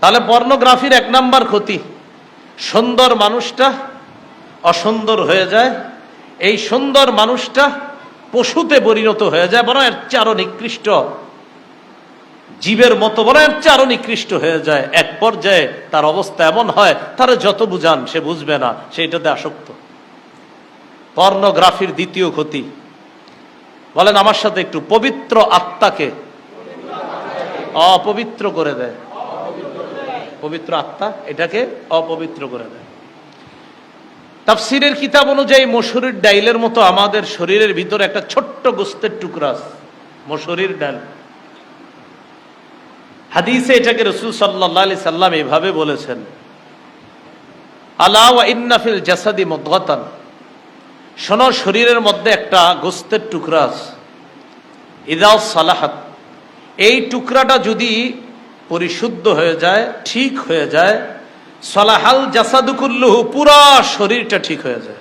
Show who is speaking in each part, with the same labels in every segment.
Speaker 1: তাহলে পর্নোগ্রাফির এক নাম্বার ক্ষতি। সুন্দর মানুষটা অসুন্দর হয়ে যায়, এই সুন্দর মানুষটা পশুতে পরিণত হয়ে যায়, বরং এর চেয়ে আরও নিকৃষ্ট। জীবের মতো বরং এর চেয়ে আরও নিকৃষ্ট হয়ে যায়। এক পর্যায়ে তার অবস্থা এমন হয়, তারা যত বুঝান, সে বুঝবে না, সে এটাতে আসক্ত। পর্নোগ্রাফির দ্বিতীয় ক্ষতি। বলেন আমার সাথে একটু পবিত্র আত্মাকে অপবিত্র করে দেয়। পবিত্র আত্মা এটাকে অপবিত্র করে দেয়। তাফসিরের কিতাব অনুযায়ী মসুরির ডাইলের মতো আমাদের শরীরের ভিতরে একটা ছোট্ট গোস্তের টুকরা মসুরির ডাল। হাদিসে এটাকে রসুল সাল্লাহ সাল্লাম এভাবে বলেছেন, আলা ওয়া ইন্নাফিল জাসাদি মদগাতান। শোনো, শরীরের মধ্যে একটা গোস্তের টুকরা আছে। ইদাও সালাহাত। এই টুকরাটা যদি পরিশুদ্ধ হয়ে যায়, ঠিক হয়ে যায়। সলাহাল জাসাদুকুল্লুহু পুরা শরীরটা ঠিক হয়ে যায়।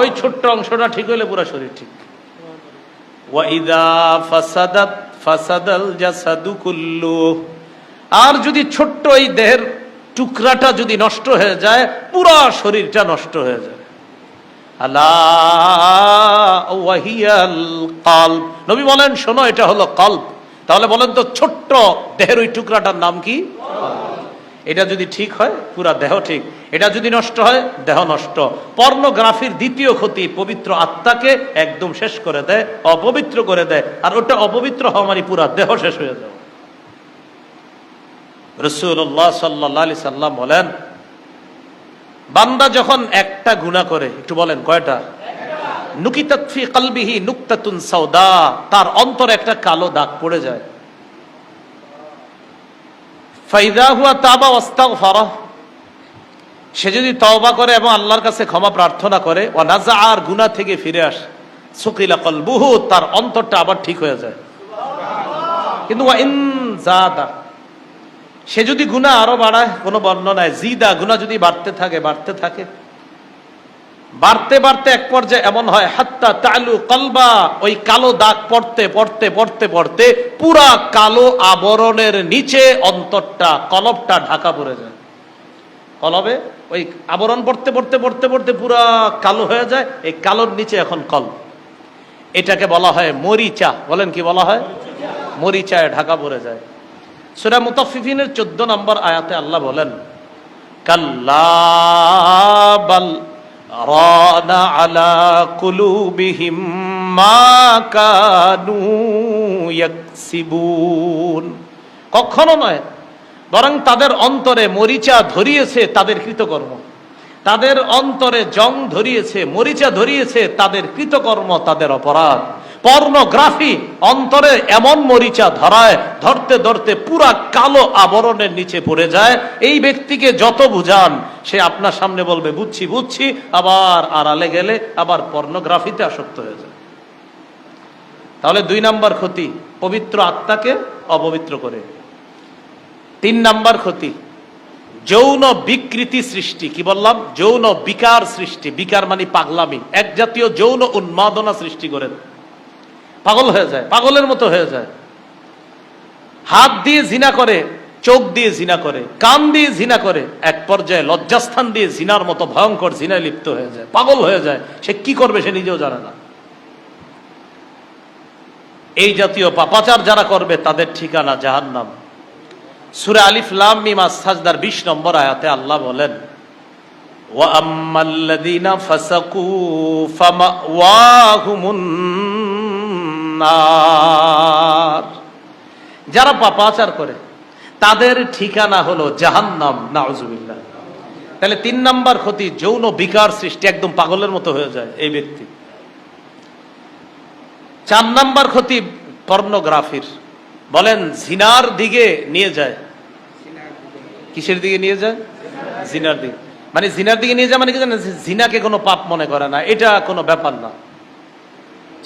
Speaker 1: ওই ছোট্ট অংশটা ঠিক হইলে পুরা শরীর ঠিক। আর যদি ছোট্ট এই দেহের টুকরাটা যদি নষ্ট হয়ে যায়, পুরা শরীরটা নষ্ট হয়ে যায়। আল্লাহ নবী বলেন, শোনো, এটা হলো কল্প তাহলে বলেন তো ছোট্ট দেহের ওই টুকরাটার নাম কি? এটা যদি ঠিক হয়, পুরা দেহ ঠিক। এটা যদি নষ্ট হয়, দেহ নষ্ট। পর্নোগ্রাফির দ্বিতীয় ক্ষতি, পবিত্র আত্মাকে একদম শেষ করে দেয়, অপবিত্র করে দেয়, আর ওটা অপবিত্র হওয়া মানে পুরা দেহ শেষ হয়ে যায় রসুল্লাহ সাল্লাহ আলি সাল্লাম বলেন, বান্দা যখন একটা গুণা করে, একটু বলেন, কয়টা? নুকিতাতফি কালবিহি নুক্তাতুন সাউদা। তার অন্তরে একটা কালো দাগ পড়ে যায়। ফাইদা হুয়া তাবা সে যদি তওবা করে এবং আল্লাহর কাছে ক্ষমা প্রার্থনা করে ও নাজা আর গুনাহ থেকে ফিরে আসে। সুকিলা কলবুহু, তার অন্তরটা আবার ঠিক হয়ে যায়। কিন্তু সে যদি গুণা আরও বাড়ায়, কোনো বর্ণনায়, জিদা গুণা যদি বাড়তে থাকে বাড়তে থাকে বাড়তে বাড়তে এক পর্যায়ে এমন হয়, হাত্তা তালু কলবা ওই কালো দাগ পড়তে পড়তে পড়তে পড়তে পুরা কালো আবরণের নিচে অন্তরটা, কলবটা ঢাকা পড়ে যায়। কলবে? ওই আবরণ পড়তে পড়তে পড়তে পড়তে পুরা কালো হয়ে যায়, এই কালোর নিচে এখন কল এটাকে বলা হয় মরিচা। বলেন কি বলা হয়? মরিচায় ঢাকা পড়ে যায়। সুরা মুতাফিফিনের চোদ্দ নম্বর আয়াতে আল্লাহ বলেন কাল্লাবাল রানা على قلوبهم ما كانوا يكسبون কখনো নয়, বরং তাদের অন্তরে মরিচা ধরিয়েছে তাদের কৃতকর্ম। তাদের অন্তরে জং ধরিয়েছে, মরিচা ধরিয়েছে তাদের কৃতকর্ম, তাদের অপরাধ। পর্নোগ্রাফি অন্তরে এমন মরিচা ধরায়, ধরতে ধরতে পুরা কালো আবরণের নিচে পড়ে যায়। এই ব্যক্তিকে যত বুঝান, সে আপনার সামনে বলবে, বুঝছি বুঝছি। আবার আড়ালে গেলে আবার পর্নোগ্রাফিতে আসক্ত হয়ে যায়। তাহলে দুই নাম্বার ক্ষতি, পবিত্র আত্মাকে অপবিত্র করে। তিন নাম্বার ক্ষতি, যৌন বিকৃতি সৃষ্টি। কি বললাম? যৌন বিকার সৃষ্টি। বিকার মানে পাগলামি। এক জাতীয় যৌন উন্মাদনা সৃষ্টি করে দেয়। পাগল হয়ে যায়, পাগলের মতো হয়ে যায়। হাত দিয়ে জিনা করে, চোখ দিয়ে জিনা করে, কান দিয়ে জিনা করে, এক পর্যায়ে লজ্জাস্থান দিয়ে জিনার মতো ভয়ঙ্কর জিনায় লিপ্ত হয়ে যায়, পাগল হয়ে যায়। সে কি করবে সে নিজেও জানে না। এই জাতীয় পাপাচার যারা করবে, তাদের ঠিকানা জাহান্নাম। সুরে আলিফ লাম মিমা সাজদার 20 নম্বর আয়াতে আল্লাহ বলেন, ওয়া আম্মাল্লাযীনা ফাসাকু ফামাওয়াহুমুন নার যারা পাপাচার করে, তাদের ঠিকানা হলো জাহান্নাম, নাউজুবিল্লাহ। তাহলে তিন নাম্বার ক্ষতি, যৌন বিকার সৃষ্টি, একদম পাগলের মতো হয়ে যায় এই ব্যক্তি। চার নাম্বার ক্ষতি, পর্নোগ্রাফির। বলেন, জিনার দিকে নিয়ে যায়। কিসের দিকে নিয়ে যায়? জিনার দিকে। মানে জিনার দিকে নিয়ে যায় মানে কি জানেন? জিনাকে কোনো পাপ মনে করে না। এটা কোনো ব্যাপার না।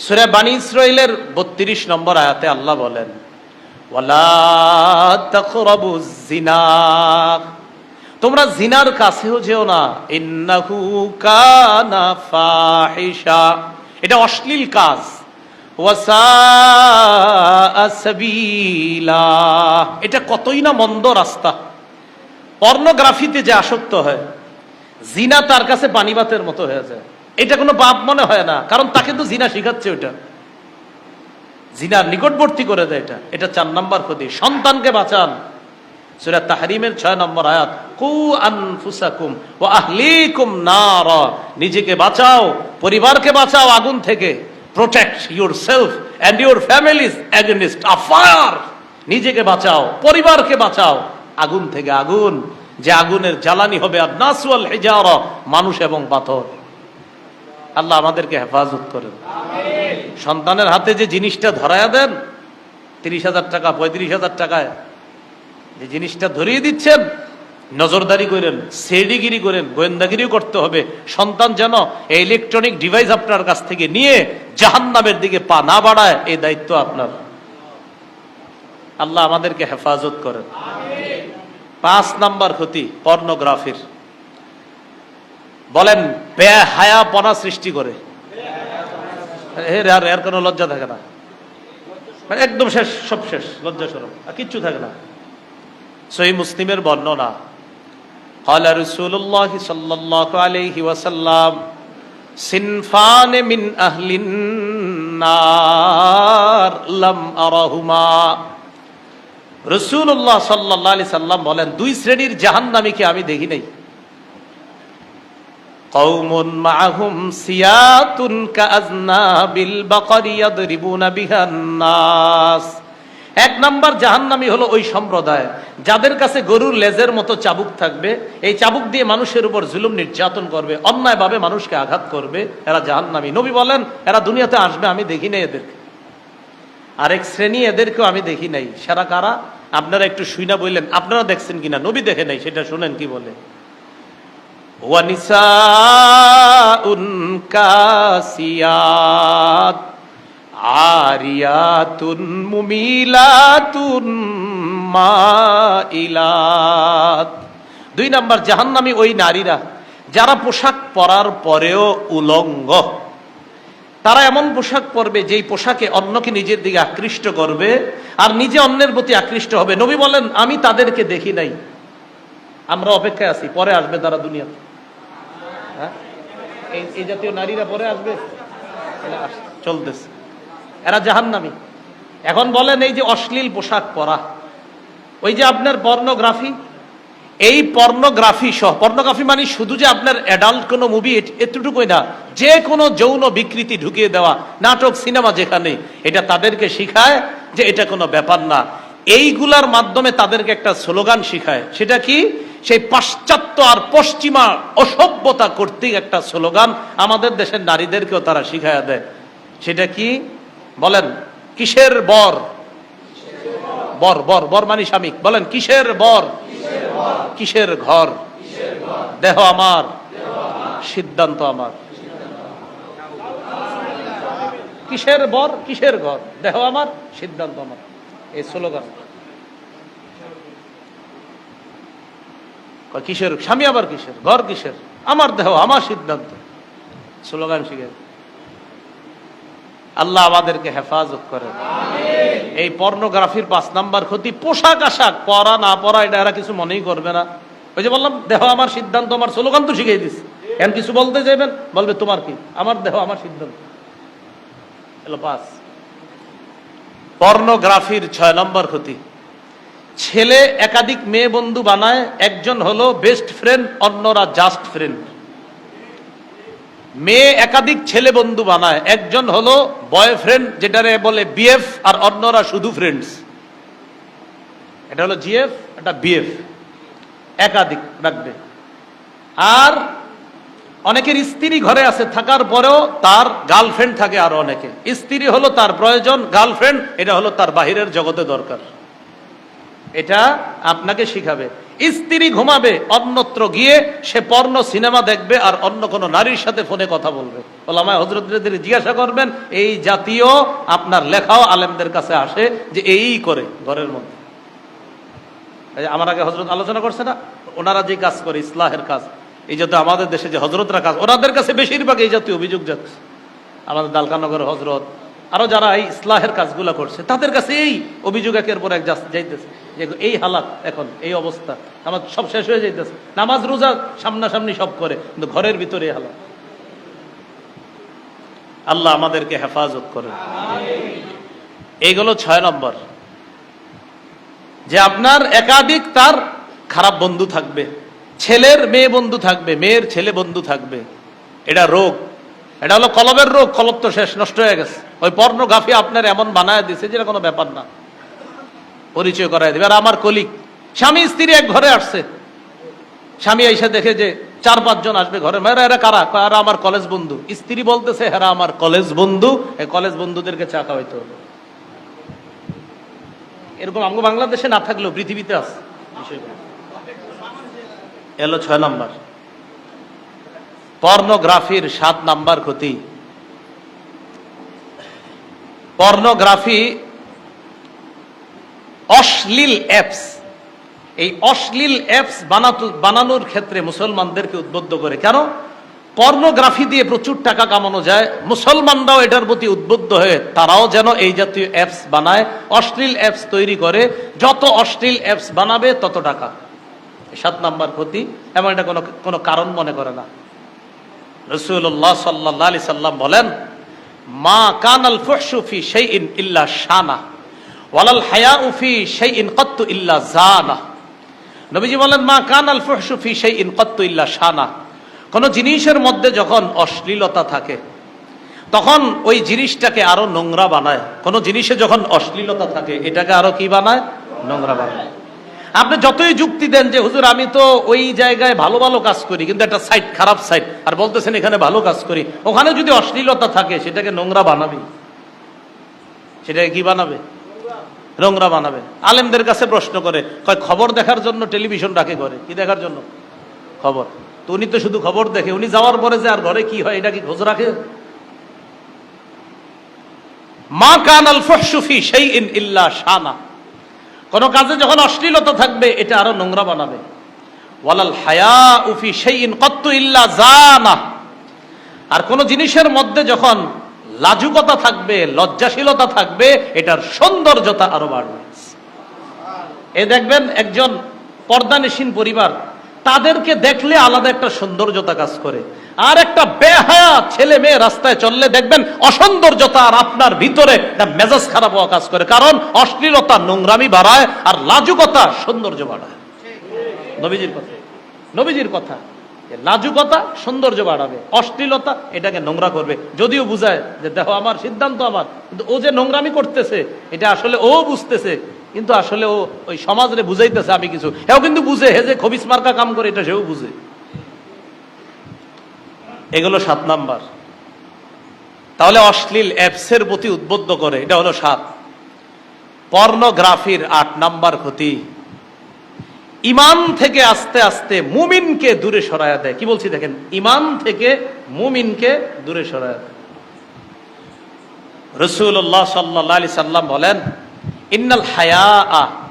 Speaker 1: সুরে বানী ইসরাইলের বত্রিশ নম্বর আয়াতে আল্লাহ বলেন জিনা তোমরা জিনার কাছেও যেও না। ইন্নাহু কানা ফাহিশা। এটা অশ্লীল কাজ। এটা কতই না মন্দ রাস্তা। পর্নোগ্রাফিতে যে আসক্ত হয় জিনা তার কাছে পানিবাতের মতো হয়ে যায়। এটা কোনো পাপ মনে হয় না, কারণ তাকে তো জিনা শিখাচ্ছে ওটা জিনার নিকটবর্তী করে দেয় এটা। এটা চার নাম্বার ক্ষতি। সন্তানকে বাঁচান। তাহরিমের ছয় নম্বর আয়াত, কু আনফুসাকুম ও আহলিকুম নিজেকে বাঁচাও, পরিবারকে বাঁচাও আগুন থেকে। Protect yourself and your families against a fire নিজেকে বাঁচাও, পরিবারকে বাঁচাও আগুন থেকে আগুন। যে আগুনের জ্বালানি হবে আর নাসওয়াল হেজার, মানুষ এবং পাথর। আল্লাহ আমাদেরকে হেফাজত করেন। সন্তানের হাতে যে জিনিসটা ধরায়া দেন, তিরিশ হাজার টাকা, পঁয়ত্রিশ হাজার টাকায় যে জিনিসটা ধরিয়ে দিচ্ছেন, নজরদারি করেন সেডিগিরি করেন, গোয়েন্দাগিরিও করতে হবে। সন্তান যেন এই ইলেকট্রনিক ডিভাইস আপনার কাছ থেকে নিয়ে জাহান্নামের দিকে পা না বাড়ায়, এই দায়িত্ব আপনার। আল্লাহ আমাদেরকে হেফাজত করেন। পাঁচ নাম্বার ক্ষতি পর্নোগ্রাফির বলেন বেহায়াপনা সৃষ্টি করে এর আর এর কোনো লজ্জা থাকে না মানে একদম শেষ সব শেষ লজ্জা সরব আর কিচ্ছু থাকে না সহি মুসলিমের বর্ণনা قال رسول الله صلى الله عليه وسلم صنفان من أهل النار لم أرهما রসুল্লাহ সাল্লাহ আলি সাল্লাম বলেন দুই শ্রেণীর জাহান্নামীকে আমি দেখি নাই قوم معهم سيات كأذناب البقر يضربون بها الناس এক নাম্বার জাহান্নামী হলো ওই সম্প্রদায় যাদের কাছে গরুর লেজের মতো চাবুক থাকবে এই চাবুক দিয়ে মানুষের উপর জুলুম নির্যাতন করবে অন্যায়ভাবে মানুষকে আঘাত করবে এরা জাহান্নামী নবী বলেন এরা দুনিয়াতে আসবে আমি দেখি নাই এদেরকে আরেক শ্রেণী এদেরকেও আমি দেখি নাই সেরা কারা আপনারা একটু শুইনা বললেন আপনারা দেখছেন কিনা নবী দেখে নাই সেটা শুনেন কি বলে ونساء كاسيات عاريات مميلات মাইলাত দুই নাম্বার জাহান্নামী ওই নারীরা যারা পোশাক পরার পরেও উলঙ্গ তারা এমন পোশাক পরবে যেই পোশাকে অন্যকে নিজের দিকে আকৃষ্ট করবে আর নিজে অন্যের প্রতি আকৃষ্ট হবে নবী বলেন আমি তাদেরকে দেখি নাই আমরা অপেক্ষায় আছি পরে আসবে তারা দুনিয়াতে হ্যাঁ এই জাতীয় নারীরা পরে আসবে? চলতেছে। এরা জাহান্নামী। এখন বলেন এই যে অশ্লীল পোশাক পরা। ওই যে আপনার পর্নোগ্রাফি, এই পর্নোগ্রাফি সহ পর্নোগ্রাফি মানে শুধু যে আপনার অ্যাডাল্ট কোনো মুভি এতটুকুই না, যে কোনো যৌন বিকৃতি ঢুকিয়ে দেওয়া, নাটক, সিনেমা যেখানে, এটা তাদেরকে শিখায় যে এটা কোনো ব্যাপার না। এইগুলার মাধ্যমে তাদেরকে একটা স্লোগান শিখায়। সেটা কি? সেই পাশ্চাত্য আর পশ্চিমা অসভ্যতা কর্তৃক একটা স্লোগান আমাদের দেশের নারীদেরকেও তারা শিখায়া দেয়। সেটা কি? বলেন, কিসের বর? বর বর বর মানে স্বামী। বলেন, কিসের বর? কিসের ঘর? দেহ আমার। সিদ্ধান্ত আমার। কিসের বর? কিসের ঘর? দেহ আমার, সিদ্ধান্ত আমার। এই স্লোগান। কিসের? স্বামী আবার কিসের? ঘর কিসের? আমার দেহ, আমার সিদ্ধান্ত। স্লোগান শিখে আল্লাহ আমাদেরকে হেফাজত করেন। এই পর্নোগ্রাফির পাঁচ নাম্বার ক্ষতি, পোশাক আশাক, পরা না পরা, এটা এরা কিছু মনেই করবে না। ওই যে বললাম, দেহ আমার সিদ্ধান্ত, আমার স্লোগান তো শিখিয়ে দিস। এখন কিছু বলতে চাইবেন? বলবে, তোমার কি? আমার দেহ, আমার সিদ্ধান্ত। এলো পর্নোগ্রাফির ছয় নম্বর ক্ষতি ছেলে একাধিক মেয়ে বন্ধু বানায়, একজন হলো বেস্ট ফ্রেন্ড অন্যরা জাস্ট ফ্রেন্ড মেয়ে একাধিক ছেলে বন্ধু বানায়, একজন হলো বয়ফ্রেন্ড যেটারে বলে বিএফ আর অন্যরা শুধু ফ্রেন্ডস এটা হলো জিএফ এটা বিএফ একাধিক রাখবে। আর অনেকের স্ত্রী ঘরে আছে, থাকার পরেও তার গার্লফ্রেন্ড থাকে আরও অনেকে। স্ত্রী হলো তার প্রয়োজন গার্লফ্রেন্ড এটা হলো তার বাহিরের জগতে দরকার। এটা আপনাকে শিখাবে। স্ত্রী ঘুমাবে, অন্যত্র গিয়ে সে পর্ণ সিনেমা দেখবে আর অন্য কোনো নারীর সাথে ফোনে কথা বলবে। ওলামায় হজরতদের জিজ্ঞাসা করবেন, এই জাতীয় আপনার লেখাও আলেমদের কাছে আসে যে এই করে ঘরের মধ্যে। আমার আগে হজরত আলোচনা করছে না? ওনারা যে কাজ করে, ইসলাহের কাজ, এই যাতে আমাদের দেশে যে হজরতরা কাজ, ওনাদের কাছে বেশিরভাগ এই জাতীয় অভিযোগ যাচ্ছে। আমাদের দালকানগর হজরত আরও যারা এই ইসলাহের কাজগুলো করছে, তাদের কাছে এই অভিযোগ একের পর এক যাইতেছে। যে এই হালাত এখন, এই অবস্থা আমার সব শেষ হয়ে যাইতেছে। নামাজ, রোজা সামনাসামনি সব করে, কিন্তু ঘরের ভিতরে এই হালাত। আল্লাহ আমাদেরকে হেফাজত করে এইগুলো ছয় নম্বর। যে আপনার একাধিক তার খারাপ বন্ধু থাকবে, ছেলের মেয়ে বন্ধু থাকবে, মেয়ের ছেলে বন্ধু থাকবে, এটা রোগ। এটা হলো কলবের রোগ, কলব তো শেষ, নষ্ট হয়ে গেছে। ওই পর্নোগ্রাফি আপনার এমন বানায় দিছে যেটা কোনো ব্যাপার না। পরিচয় করায় দেবে। আর আমার কলিক স্বামী, স্ত্রী এক ঘরে আসছে। স্বামী এসে দেখে যে চার পাঁচজন আসবে ঘরে। মেয়েরা এরা কারা? এরা আমার কলেজ বন্ধু। স্ত্রী বলতেছে, এরা আমার কলেজ বন্ধু। এই কলেজ বন্ধুদেরকে চা খাওয়াইতে হবে। এরকম আমগো বাংলাদেশে না থাকলেও পৃথিবীতে বিষয়গুলো এলো ছয় নাম্বার। পর্নোগ্রাফির সাত নাম্বার ক্ষতি। পর্নোগ্রাফি অশ্লীল অ্যাপস এই অশ্লীল অ্যাপস বানাতো, বানানোর ক্ষেত্রে মুসলমানদেরকে উদ্বুদ্ধ করে। কেন? পর্নোগ্রাফি দিয়ে প্রচুর টাকা কামানো যায়। মুসলমানরাও এটার প্রতি উদ্বুদ্ধ হয়ে তারাও যেন এই জাতীয় অ্যাপস বানায়, অশ্লীল অ্যাপস তৈরি করে। যত অশ্লীল অ্যাপস বানাবে, তত টাকা। সাত নাম্বার ক্ষতি, এমন এটা কোনো কোনো কারণ মনে করে না। রসুল্লাহ সাল্লাহ আলি সাল্লাম বলেন মা কানাল ফুহসুফি সেই ইন ইল্লা শানা, ওয়ালাল হায়া উফি সেই ইন কত্তু ইল্লা জানা। নবীজি বলেন, মা কানাল ফুহসুফি সেই ইন কত্তু ইল্লা শানা। কোন জিনিসের মধ্যে যখন অশ্লীলতা থাকে, তখন ওই জিনিসটাকে আরও নোংরা বানায়। কোন জিনিসে যখন অশ্লীলতা থাকে, এটাকে আরও কি বানায়? নোংরা বানায়। আপনি যতই যুক্তি দেন যে, হুজুর, আমি তো ওই জায়গায় ভালো ভালো কাজ করি, কিন্তু একটা সাইড খারাপ সাইড আর বলতেছেন এখানে ভালো কাজ করি, ওখানে যদি অশ্লীলতা থাকে, সেটাকে নোংরা বানাবে। সেটাকে কি বানাবে? নোংরা বানাবে। আলেমদের কাছে প্রশ্ন করে, কয়, খবর দেখার জন্য টেলিভিশন রাখে করে কি দেখার জন্য? খবর। তো উনি তো শুধু খবর দেখে, উনি যাওয়ার পরে যে, আর ঘরে কি হয়, এটা কি খোঁজ রাখে? মা কান আল ফহসুফি সেই ইন ইল্লা শানা। কোন কাজে যখন অশ্লীলতা থাকবে, এটা আরও নোংরা বানাবে। ওয়ালাল হায়া উফি সেই ইন কত্তু ইল্লা জানা। আর কোন জিনিসের মধ্যে যখন লাজুকতা থাকবে, লজ্জাশীলতা থাকবে, এটার সৌন্দর্যতা আরও বাড়বে। এ দেখবেন একজন পর্দানিসীন পরিবার, তাদেরকে দেখলে আলাদা একটা সৌন্দর্যতা কাজ করে। আর একটা বেহায়া ছেলে মেয়ে রাস্তায় চললে দেখবেন অসৌন্দর্যতা আর আপনার ভিতরে মেজাজ খারাপ হওয়া কাজ করে। কারণ অশ্লীলতা নোংরামি বাড়ায় আর লাজুকতা সৌন্দর্য বাড়ায়। নবীজির কথা। নবীজির কথা। লাজুকতা সৌন্দর্য বাড়াবে, অশ্লীলতা এটাকে নোংরা করবে। যদিও বুঝায় যে দেখো আমার, সিদ্ধান্ত আমার, কিন্তু ও যে নোংরামি করতেছে, এটা আসলে ও বুঝতেছে, কিন্তু আসলে ও ওই সমাজরে বুঝাইতেছে আমি কিছু। এও কিন্তু বুঝে, হে যে খবিস মার্কা কাম করে, এটা সেও বুঝে। এগুলো সাত নাম্বার। তাহলে অশ্লীল অ্যাপসের প্রতি উদ্বুদ্ধ করে, এটা হলো সাত। পর্নোগ্রাফির আট নাম্বার ক্ষতি। ইমান থেকে আস্তে আস্তে মুমিনকে দূরে সরায়া দেয়। কি বলছি দেখেন? ইমান থেকে মুমিনকে দূরে সরায়া দেয়। রসুল্লাহ সাল্লাহ সাল্লাম বলেন, ইন্নাল হায়া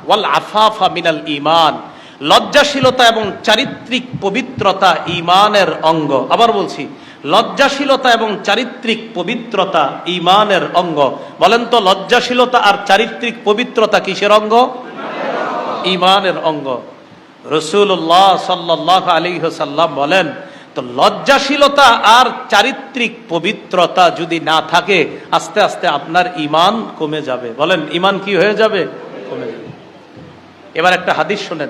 Speaker 1: ওয়াল আফাফা মিনাল ইমান লজ্জাশীলতা এবং চারিত্রিক পবিত্রতা ইমানের অঙ্গ। আবার বলছি, লজ্জাশীলতা এবং চারিত্রিক পবিত্রতা ইমানের অঙ্গ। বলেন তো, লজ্জাশীলতা আর চারিত্রিক পবিত্রতা কিসের অঙ্গ? ইমানের অঙ্গ। রসুল্লাহ সাল্লাহ আলী সাল্লাম বলেন, তো লজ্জাশীলতা আর চারিত্রিক পবিত্রতা যদি না থাকে, আস্তে আস্তে আপনার ইমান কমে যাবে। বলেন, ইমান কি হয়ে যাবে? কমে যাবে। এবার একটা হাদিস শোনেন।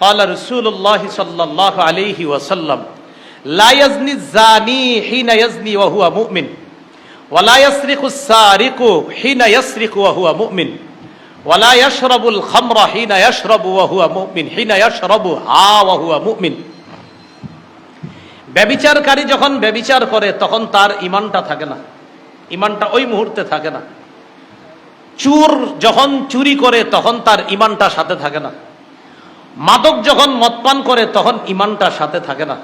Speaker 1: قال رسول الله صلى الله عليه وسلم لا يزني الزاني حين يزني وهو مؤمن ولا يسرق السارق حين يسرق وهو مؤمن ولا يشرب الخمر حين يشرب وهو مؤمن حين يشرب ها وهو مؤمن ব্যবিচারকারী যখন ব্যবিচার করে তখন তার ইমানটা থাকে না ইমানটা ওই মুহূর্তে থাকে না চুর যখন চুরি করে তখন তার ইমানটা সাথে থাকে না মাদক যখন মদপান করে, তখন ইমানটা সাথে থাকে না।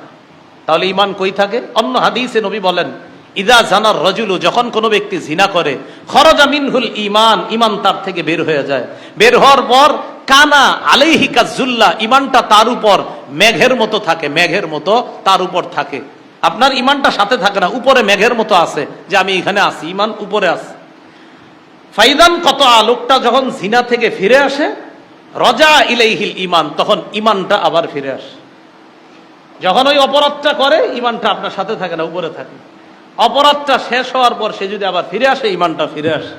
Speaker 1: তাহলে ইমান কই থাকে? অন্য হাদিসে নবী বলেন, ইদা জানার রজুলু, যখন কোনো ব্যক্তি জিনা করে, খরজা মিনহুল ইমান ইমান তার থেকে বের হয়ে যায়। বের হওয়ার পর কানা আলাইহি কাজুল্লাহ ইমানটা তার উপর, মেঘের মতো থাকে, মেঘের মতো তার উপর থাকে। আপনার ইমানটা সাথে থাকে না, উপরে মেঘের মতো আছে, যে আমি এখানে আছি, ইমান উপরে আছে। ফাইদান কত আলোকটা যখন জিনা থেকে ফিরে আসে রজা ইলাইহিল ইমান তখন ইমানটা আবার ফিরে আসে। যখন ওই অপরাধটা করে ইমানটা আপনার সাথে থাকে না, উপরে থাকে। অপরাধটা শেষ হওয়ার পর সে যদি আবার ফিরে আসে ইমানটা ফিরে আসে।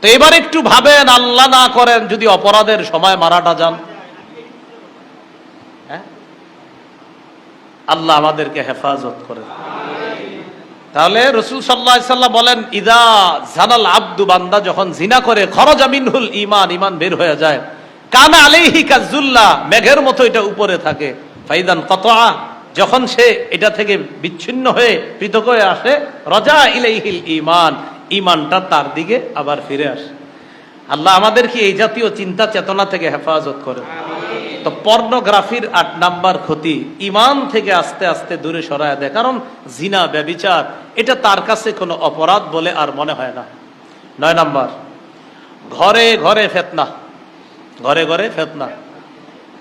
Speaker 1: তো এবার একটু ভাবেন, আল্লাহ না করেন, যদি অপরাধের সময় মারাটা যান। হ্যাঁ? আল্লাহ আমাদেরকে হেফাজত করে তাহলে রসুল সাল্লাহ সাল্লাম বলেন, ইদা জানাল আব্দু বান্দা, যখন জিনা করে, খরজা মিনহুল ইমান ইমান বের হয়ে যায়। কানা আলাইহি কাজুল্লাহ মেঘের মতো এটা উপরে থাকে। ফাইদান কতআ যখন সে এটা থেকে বিচ্ছিন্ন হয়ে পৃথক হয়ে আসে রজা ইলাইহিল ইমান ইমানটা তার দিকে আবার ফিরে আসে। আল্লাহ আমাদেরকে এই জাতীয় চিন্তা চেতনা থেকে হেফাজত করে? তো পর্নোগ্রাফির আট নাম্বার ক্ষতি ইমান থেকে আস্তে আস্তে দূরে সরায় দেয়। কারণ জিনা ব্যবিচার এটা তার কাছে কোনো অপরাধ বলে আর মনে হয় না। নয় নাম্বার ঘরে ঘরে ফেতনা। ঘরে ঘরে ফেতনা।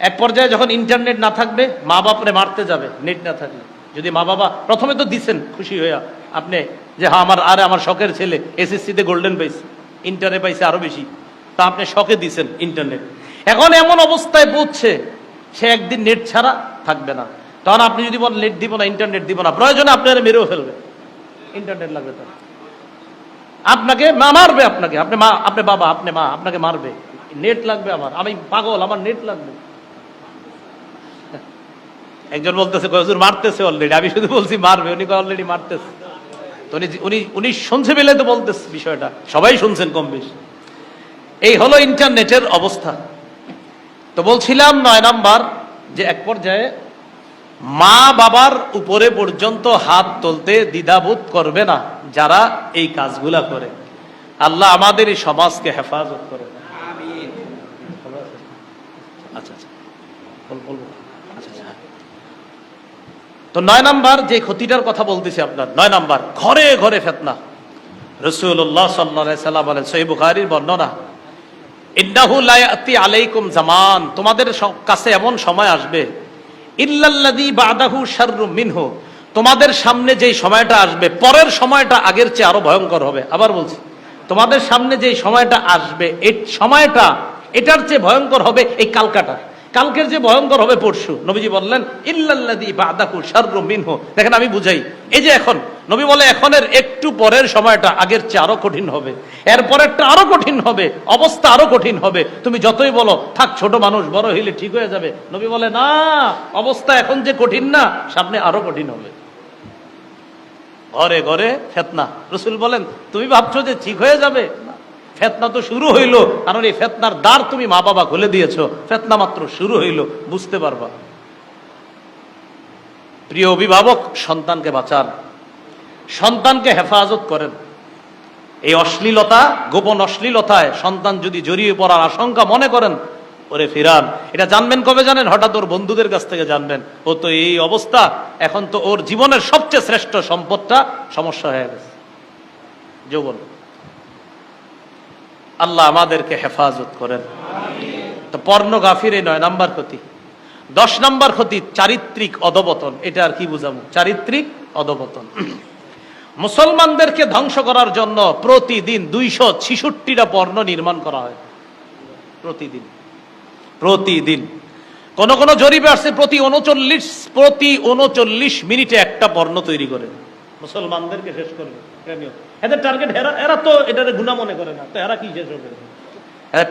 Speaker 1: এক পর্যায়ে যখন ইন্টারনেট না থাকবে, মা বাপরে মারতে যাবে নেট না থাকলে। যদি মা বাবা প্রথমে তো দিছেন খুশি হইয়া, আপনি যে হ্যাঁ আমার, আরে আমার শখের ছেলে এসএসসিতে গোল্ডেন পাইছে ইন্টারে পাইছে আরও বেশি। তা আপনি শখে দিছেন ইন্টারনেট এখন এমন অবস্থায় পৌঁছছে সে একদিন নেট ছাড়া থাকবে না। তখন আপনি যদি বলেন নেট দিব না ইন্টারনেট দিব না, প্রয়োজনে আপনারা মেরেও ফেলবে ইন্টারনেট লাগবে তার আপনাকে মা মারবে আপনাকে। আপনি মা, আপনি বাবা, আপনি মা, আপনাকে মারবে। নেট লাগবে আমার আমি পাগল, আমার নেট লাগবে। একজন বলতেছে হুজুর, মারতেছে অলরেডি আমি শুধু বলছি, মারবে। উনি অলরেডি মারতেছে। তো উনি উনি উনি শুনছে বলে তো বলতেছে বিষয়টা। সবাই শুনছেন কম বেশি। এই হলো ইন্টারনেটের অবস্থা। তো বলছিলাম নয় নাম্বার যে এক পর্যায়ে মা বাবার উপরে পর্যন্ত হাত তুলতে দ্বিধাবোধ করবে না যারা এই কাজগুলা করে। আল্লাহ আমাদের এই সমাজকে হেফাজত করে। আচ্ছা আচ্ছা। আচ্ছা তো নয় নাম্বার যে ক্ষতিটার কথা বলতেছি আপনার, নয় নাম্বার, ঘরে ঘরে ফেতনা। রসুল্লাহ সাল্লা সাল্লাম বলেন বর্ণনা, ইন্নাহু লা ইয়াতি আলাইকুম জামান, তোমাদের কাছে এমন সময় আসবে, ইল্লাল্লাযী বাদাহু শাররু মিনহু, তোমাদের সামনে যেই সময়টা আসবে, পরের সময়টা আগের চেয়ে আরও ভয়ঙ্কর হবে। আবার বলছি, তোমাদের সামনে যেই সময়টা আসবে, এই সময়টা এটার চেয়ে ভয়ঙ্কর হবে এই কালকাটা। কালকের যে ভয়ঙ্কর হবে পরশু। নবীজি বললেন মিনহু। দেখেন, আমি বুঝাই। এই যে এখন, নবী বলে, এখনের একটু পরের সময়টা আগের চেয়ে আরও কঠিন হবে। এর পরেরটা আরও কঠিন হবে। অবস্থা আরও কঠিন হবে। তুমি যতই বলো, থাক, ছোট মানুষ, বড় হইলে ঠিক হয়ে যাবে। নবী বলে, না, অবস্থা এখন যে কঠিন না, সামনে আরও কঠিন হবে। ঘরে ঘরে ফেতনা। রসুল বলেন, তুমি ভাবছ যে ঠিক হয়ে যাবে? ফেতনা তো শুরু হইল। কারণ এই ফেতনার দ্বার তুমি মা বাবা খুলে দিয়েছ। ফেতনা মাত্র শুরু হইল। বুঝতে পারবা? প্রিয় অভিভাবক, সন্তানকে বাঁচান। সন্তানকে হেফাজত করেন। এই অশ্লীলতা, গোপন অশ্লীলতায় সন্তান যদি জড়িয়ে পড়ার আশঙ্কা মনে করেন, ওরে ফিরান। এটা জানবেন কবে জানেন? হঠাৎ ওর বন্ধুদের কাছ থেকে জানবেন। ও তো এই অবস্থা। এখন তো ওর জীবনের সবচেয়ে শ্রেষ্ঠ সম্পদটা সমস্যা হয়ে গেছে। যৌবন। আল্লাহ আমাদেরকে হেফাজত করেন। তো পর্নোগ্রাফির এই নয় নাম্বার ক্ষতি। দশ নাম্বার ক্ষতি, চারিত্রিক অধবতন এটা আর কি বুঝাবো? চারিত্রিক অধপতন। মুসলমানদেরকে ধ্বংস করার জন্য প্রতিদিন দুইশো ছিষট্টিটা পর্ণ নির্মাণ করা হয়। প্রতিদিন। প্রতিদিন। কোন কোন জরিপে আসছে, প্রতি উনচল্লিশ প্রতি উনচল্লিশ মিনিটে একটা পর্ণ তৈরি করে। মুসলমানদেরকে শেষ করবে। প্রেমীয়। এদের টার্গেট এরা এরা তো এটারে গুণা মনে করে না। তো এরা কি শেষ হবে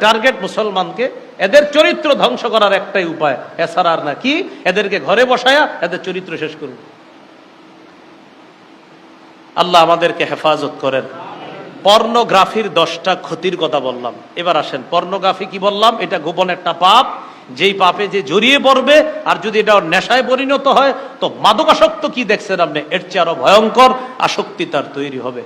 Speaker 1: টার্গেট মুসলমানকে এদের চরিত্র ধ্বংস করার একটাই উপায়। এছাড়া আর না কি? এদেরকে ঘরে বসায়া এদের চরিত্র শেষ করবে আল্লাহ আমাদেরকে হেফাজত করেন। পর্নোগ্রাফির দশটা ক্ষতির কথা বললাম। এবার আসেন, পর্নোগ্রাফি কি বললাম? এটা গোপন একটা পাপ। যেই পাপে যে জড়িয়ে পড়বে, আর যদি এটা নেশায় পরিণত হয়, তো মাদকাসক্ত কি দেখছেন আপনি? এর চেয়ে আরও ভয়ঙ্কর আসক্তি তার তৈরি হবে।